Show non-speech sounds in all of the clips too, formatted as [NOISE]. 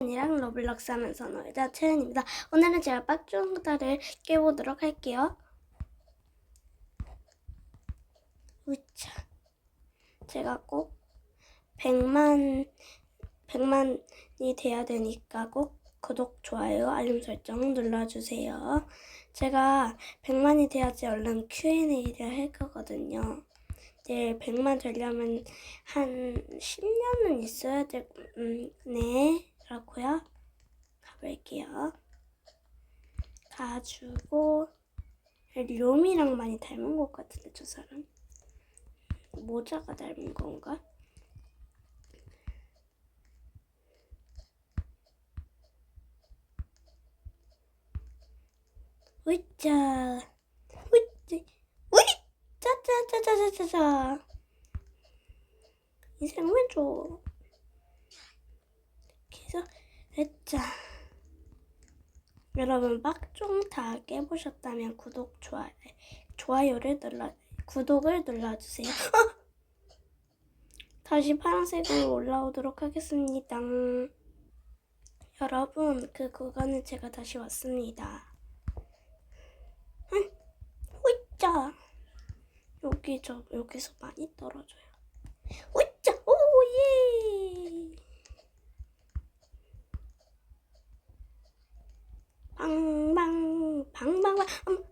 이랑 로블록스 하면서 놀자 채연입니다. 오늘은 제가 빡종다를 깨보도록 할게요. 우차. 제가 꼭 100만 100만이 돼야 되니까 꼭 구독, 좋아요, 알림 설정 눌러주세요. 제가 100만이 돼야지 얼른 Q&A를 할 거거든요. 내일 100만 되려면 한 10년은 있어야 될, 음, 네, 그렇고요. 가볼게요. 가지고, 료미랑 많이 닮은 것 같은데, 저 사람. 모자가 닮은 건가? 으짜, 으짜, 으이! 짜짜짜짜짜짜. 인생 왼쪽. 으짜. 여러분, 빡종 다 깨보셨다면 구독, 좋아요, 좋아요를 눌러, 구독을 눌러주세요. 어! [LAUGHS] 다시 파란색으로 올라오도록 하겠습니다. 여러분, 그 구간에 제가 다시 왔습니다. 응? 호이짜! 여기, 저, 여기서 많이 떨어져요. 호이짜! 오, 예! 방방, 방방방. 음.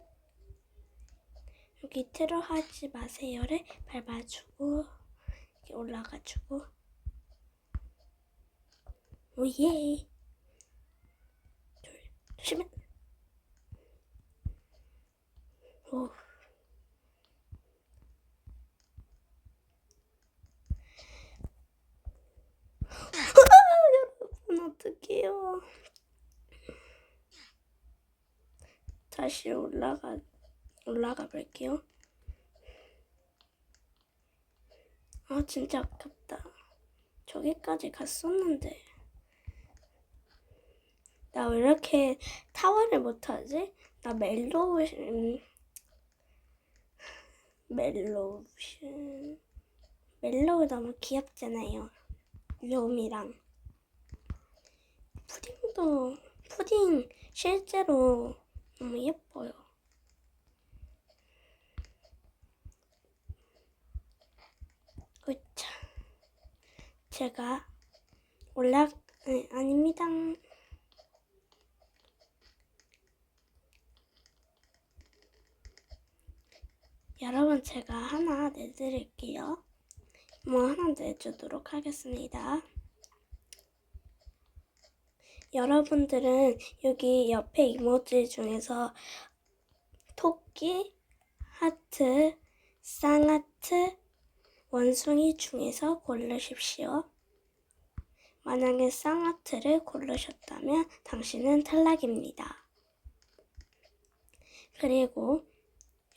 트러 하지 마세요를 밟아주고, 이렇게 올라가지고. 오예. 둘, 조심해. 오. [LAUGHS] 여러분 어떡해요. 다시 올라가 올라가 볼게요. 아 진짜 아깝다. 저기까지 갔었는데. 나 왜 이렇게 타워를 못하지? 나 멜로우신 멜로우신 멜로우 너무 귀엽잖아요. 료미랑 푸딩도 푸딩 실제로 너무 예뻐요. 으차 제가 올라 네, 아닙니다. 여러분 제가 하나 내드릴게요. 뭐 하나 내주도록 하겠습니다. 여러분들은 여기 옆에 이모지 중에서 토끼, 하트, 쌍하트, 원숭이 중에서 고르십시오. 만약에 쌍하트를 고르셨다면 당신은 탈락입니다. 그리고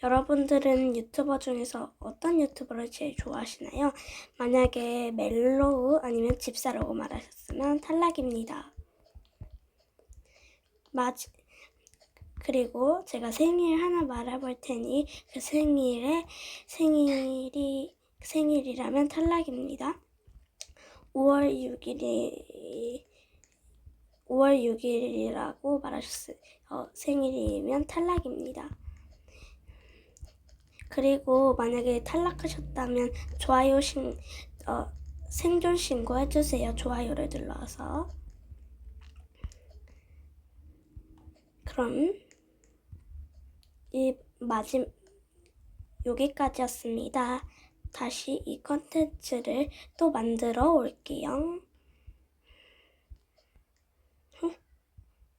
여러분들은 유튜버 중에서 어떤 유튜버를 제일 좋아하시나요? 만약에 멜로우 아니면 집사라고 말하셨으면 탈락입니다. 마지 그리고 제가 생일 하나 말해볼 테니 그 생일에 생일이 생일이라면 탈락입니다. 5월 6일이 5월 6일이라고 말하셨어요. 어, 생일이면 탈락입니다. 그리고 만약에 탈락하셨다면 좋아요 신 어, 생존 신고 해 주세요. 좋아요를 눌러서. 그럼 이 마지 여기까지였습니다. 다시 이 컨텐츠를 또 만들어 올게요. 어?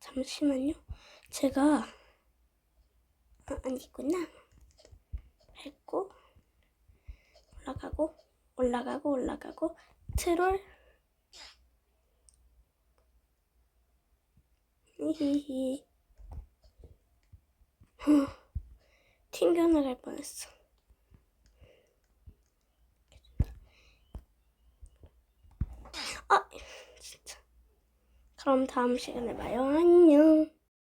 잠시만요. 제가 아, 아니구나. 밟고 올라가고 올라가고 올라가고 트롤 히히히 튕겨나갈 뻔했어. 아, 진짜. 그럼 다음 시간에 봐요. 안녕.